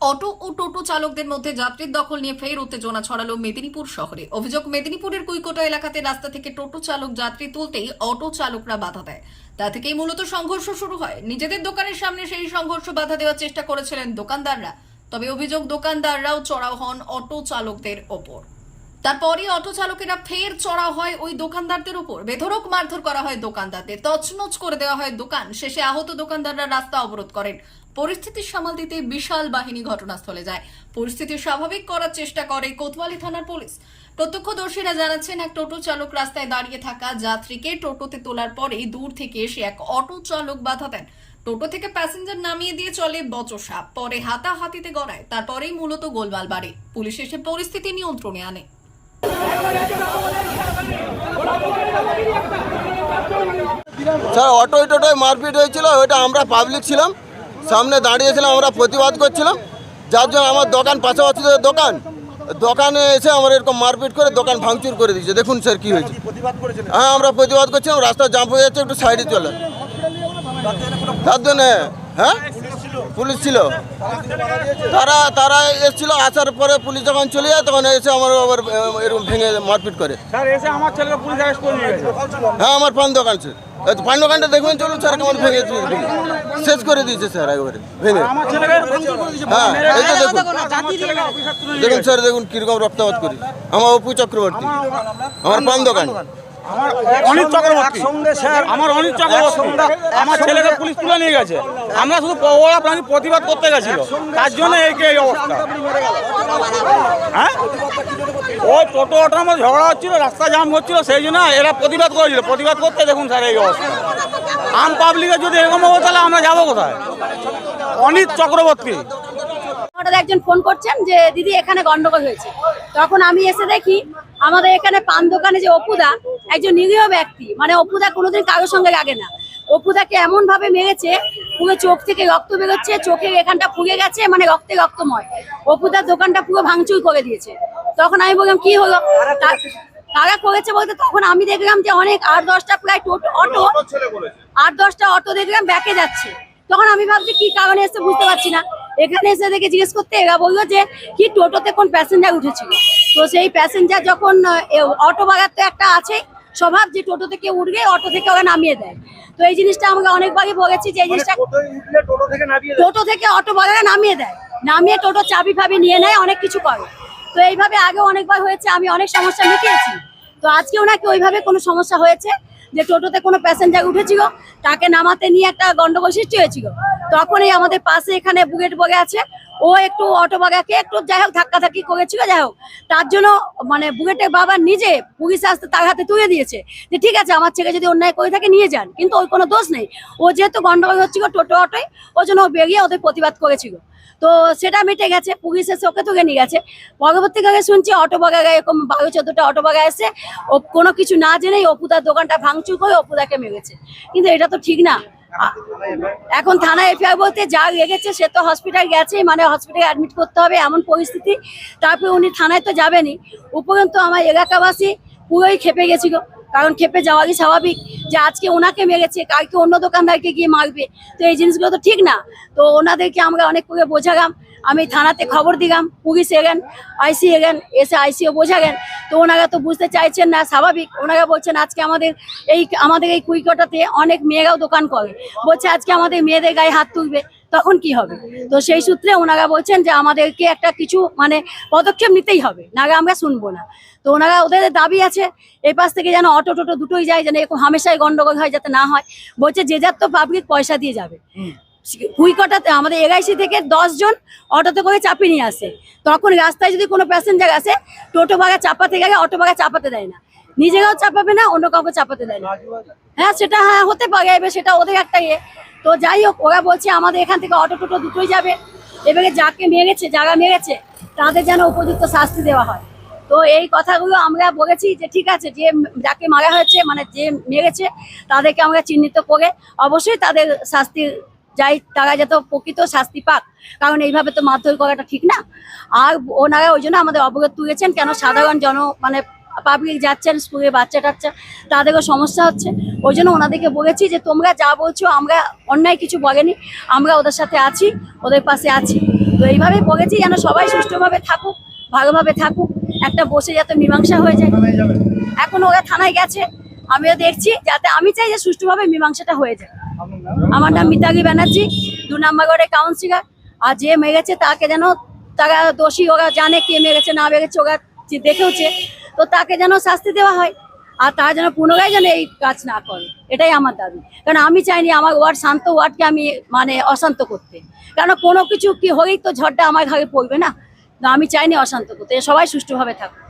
Auto ও টোটো চালকদের মধ্যে যাত্রীর দখল নিয়ে ফের উত্তেজনা ছড়ালো মেদিনীপুর শহরে। অভিযোগ, মেদিনীপুরের কুইকোটা এলাকাতে রাস্তা থেকে টোটো চালক যাত্রী তুলতেই অটো চালকরা বাধা দেয়। তা থেকেই মূলত সংঘর্ষ শুরু হয়। নিজেদের দোকানের সামনে সেই সংঘর্ষ বাধা দেওয়ার চেষ্টা করেছিলেন দোকানদাররা। তবে অভিযোগ, দোকানদাররাও চড়াও হন অটো চালকদের ওপর। তারপরই অটো চালকেরা ফের চড়া হয় ওই দোকানদারদের উপর। বেধরক মারধর করা হয় দোকানদারদের। তছনছ করে দেওয়া হয় দোকান। শেষে আহত দোকানদাররা রাস্তা অবরোধ করেন। পরিস্থিতি সামাল দিতে বিশাল বাহিনী ঘটনাস্থলে যায়। পরিস্থিতি স্বাভাবিক করার চেষ্টা করে কোতওয়ালি থানার পুলিশ। প্রত্যক্ষদর্শীরা জানাচ্ছেন, এক টোটো চালক রাস্তায় দাঁড়িয়ে থাকা যাত্রীকে টোটোতে তোলার পরেই দূর থেকে এসে এক অটো চালক বাধা দেন। টোটো থেকে প্যাসেঞ্জার নামিয়ে দিয়ে চলে বচসা। পরে হাতাহাতিতে গড়ায়। তারপরেই মূলত গোলমাল বাড়ে। পুলিশ এসে পরিস্থিতি নিয়ন্ত্রণে আনে। স্যার অটো টোটোয় মারপিট হয়েছিল, ওইটা আমরা পাবলিক ছিলাম। সামনে দাঁড়িয়েছিলাম, আমরা প্রতিবাদ করছিলাম। যার জন্য আমার দোকান পাশাপাশি দোকান, দোকানে এসে আমার এরকম মারপিট করে দোকান ভাঙচুর করে দিয়েছে। দেখুন স্যার কী হয়েছে। হ্যাঁ আমরা প্রতিবাদ করছিলাম, রাস্তা জাম্প হয়ে যাচ্ছে, একটু সাইডে চলে। তার জন্য হ্যাঁ? পুলিশ ছিল। তারা তারা এসেছিল আসার পরে পুলিশ যখন চলে যায় তখন এসে আমার আবার এরকম ভেঙে মারপিট করে। স্যার এসে আমার ছেলেকে পুলিশ অ্যারেস্ট করে নিয়ে গেছে? হ্যাঁ আমার পান দোকান তো পান দোকানটা দেখবেন চলুন স্যার কেমন ভেঙে শেষ করে দিয়েছে স্যার একবারে ভেঙে। হ্যাঁ এই তো দেখুন। তুলে নিয়ে দেখুন স্যার দেখুন কীরকম রক্তাপাত করি। আমার অপু চক্রবর্তী আমার পান দোকান। আমার অনিত চক্রবর্তী। আমার অনিত চক্রবর্তী। আমার ছেলেকে পুলিশ তুলে নিয়ে গেছে। আমরা শুধু ওরা প্রাণী প্রতিবাদ করতে গেছিল। তার জন্য এই এই অবস্থা? হ্যাঁ? ওই টোটো অটোর মধ্যে ঝগড়া হচ্ছিল রাস্তা জাম হচ্ছিল সেই জন্য এরা প্রতিবাদ করেছিল। প্রতিবাদ করতে দেখুন স্যার এই অবস্থা। আম পাবলিকের যদি এরকম হবে তাহলে আমরা যাব কোথায়? অনিত চক্রবর্তী। হঠাৎ একজন ফোন করছেন যে দিদি এখানে গন্ডগোল হয়েছে। তখন আমি এসে দেখি আমাদের এখানে পান দোকানে যে অপুদা একজন নিরীহ ব্যক্তি। মানে অপুদা কোনোদিন কারোর সঙ্গে লাগে না। অপুদাকে এমন ভাবে মেরেছে পুরো চোখ থেকে রক্ত বেরোচ্ছে চোখের এখানটা ফুগে গেছে মানে রক্তে রক্তময়। অপুদার দোকানটা পুরো ভাঙচুর করে দিয়েছে। তখন আমি বললাম কি হলো? কারা করেছে? বলতে তখন আমি দেখলাম যে অনেক আট দশটা প্রায় টোটো অটো আট দশটা অটো দেখলাম ব্যাকে যাচ্ছে। তখন আমি ভাবছি কি কারণে এসে বুঝতে পারছি না। এখানে এসে দেখে জিজ্ঞেস করতে এরা বলল যে কি টোটোতে কোন প্যাসেঞ্জার উঠেছিল? তো সেই প্যাসেঞ্জার যখন অটো বাগার তো একটা আছে স্বভাব যে টোটো থেকে উঠবে অটো থেকে ওরা নামিয়ে দেয়। তো এই জিনিসটা আমরা অনেকবারই বলেছি যে এই জিনিসটা টোটো থেকে অটো বাগারে নামিয়ে দেয়। নামিয়ে টোটো চাবি ফাবি নিয়ে নেয় অনেক কিছু করে। তো এইভাবে আগে অনেকবার হয়েছে আমি অনেক সমস্যা মিটিয়েছি। তো আজকেও নাকি ওইভাবে কোনো সমস্যা হয়েছে যে টোটোতে কোনো প্যাসেঞ্জার উঠেছিল তাকে নামাতে নিয়ে একটা গন্ডগোল সৃষ্টি হয়েছিল। তখনই আমাদের পাশে এখানে বুগেট বগে আছে ও একটু অটো বাগাকে একটু যাই হোক ধাক্কাধাক্কি করেছিল, যাই হোক। তার জন্য মানে বুগেটের বাবা নিজে পুলিশ আসতে তার হাতে তুলে দিয়েছে যে, ঠিক আছে, আমার ছেলে যদি অন্যায় করে থাকে নিয়ে যান। কিন্তু ওর কোনো দোষ নেই। ও যেহেতু গন্ডগোল হচ্ছিল টোটো অটোয় ওই জন্য ও বেরিয়ে ওদের প্রতিবাদ করেছিল। তো সেটা মিটে গেছে, পুলিশ এসে ওকে তুলে নিয়ে গেছে। পরবর্তীকালে শুনছি অটো বাগায় এরকম বারো চোদ্দটা অটো বাগায় এসে, ও কোনো কিছু না জেনেই অপুদার দোকানটা ভাঙচুর করে অপুদাকে মেরেছে। কিন্তু এটা তো ঠিক না। এখন থানা এফআইআর বলতে যা লেগেছে সে তো হসপিটাল গেছেই মানে হসপিটালে অ্যাডমিট করতে হবে এমন পরিস্থিতি। তারপরে উনি থানায় তো যাবেনি উপরন্তু আমার এলাকাবাসী পুরোই খেপে গেছিল, কারণ খেপে যাওয়ারই স্বাভাবিক যে আজকে ওনাকে মেরেছে, কালকে অন্য দোকানদারকে গিয়ে মারবে। তো এই জিনিসগুলো তো ঠিক না। তো ওনাদেরকে আমরা অনেক করে বোঝালাম আমি থানাতে খবর দিলাম পুলিশ এলেন আইসি এলেন এসে আইসিও বোঝালেন তো ওনারা তো বুঝতে চাইছেন না, স্বাভাবিক। ওনারা বলছেন, আজকে আমাদের এই আমাদের এই কুইকটাতে অনেক মেয়েরাও দোকান করে। বলছে, আজকে আমাদের মেয়েদের গায়ে হাত তুলবে, তখন কি হবে? তো সেই সূত্রে ওনারা বলছেন যে, আমাদেরকে একটা কিছু মানে পদক্ষেপ নিতেই হবে, নাহলে আমরা শুনব না। তো ওনারা, ওদের দাবি আছে, এই পাশ থেকে যেন অটো টোটো দুটোই যায়, যেন এরকম হামেশাই গন্ডগোল হয় যাতে না হয়। বলছে, যে যার তো পাবলিক পয়সা দিয়ে যাবে। কুইকটাতে আমাদের এলআইসি থেকে দশ জন অটোতে করে চাপিয়ে নিয়ে আসে। তখন রাস্তায় যদি কোনো প্যাসেঞ্জার আসে, টোটো ভাগা চাপাতে গেলে অটো ভাগা চাপাতে দেয় না। নিজেরাও চাপাবে না, অন্য কাউকে চাপাতে দেয় না। হ্যাঁ সেটা হ্যাঁ হতে পারে, এবার সেটা ওদের একটা ইয়ে। তো যাই হোক, ওরা বলছে আমাদের এখান থেকে অটো টোটো দুটোই যাবে। এবারে যাকে মেরেছে, যারা মেরেছে, তাদের যেন উপযুক্ত শাস্তি দেওয়া হয়। তো এই কথাগুলো আমরা বলেছি যে, ঠিক আছে, যে যাকে মারা হয়েছে মানে যে মেরেছে, তাদেরকে আমরা চিহ্নিত করে অবশ্যই তাদের শাস্তি যাই তারা যাতে প্রকৃত শাস্তি পাক কারণ এইভাবে তো মারধর করাটা ঠিক না। আর ওনারা ওই জন্য আমাদের অবগত তুলেছেন কেন সাধারণ জন মানে পাবলিক যাচ্ছেন স্কুলে বাচ্চা টাচ্চা তাদেরও সমস্যা হচ্ছে। ওই জন্য ওনাদেরকে বলেছি যে তোমরা যা বলছো আমরা অন্যায় কিছু বলেনি আমরা ওদের সাথে আছি ওদের পাশে আছি। তো এইভাবে বলেছি যেন সবাই সুষ্ঠুভাবে থাকুক ভালোভাবে থাকুক একটা বসে যাতে মীমাংসা হয়ে যায়। এখন ওরা থানায় গেছে আমিও দেখছি যাতে আমি চাই যে সুষ্ঠুভাবে মীমাংসাটা হয়ে যায়। আমার নাম মিতালি ব্যানার্জি, দু নম্বর ওয়ার্ডের কাউন্সিলর। আর যে মেরেছে তাকে যেন তারা দোষী, ওরা জানে কে মেরেছে, না মেরেছে, ওরা দেখেওছে, তো তাকে যেন শাস্তি দেওয়া হয় আর তারা যেন পুনরায় যেন এই কাজ না করে। এটাই আমার দাবি। কারণ আমি চাইনি আমার ওয়ার্ড, শান্ত ওয়ার্ডকে আমি মানে অশান্ত করতে। কারণ কোনো কিছু কি হলেই তো ঝড়টা আমার ঘরে পড়বে না। আমি চাইনি অশান্ত করতে। সবাই সুষ্ঠুভাবে থাকুক।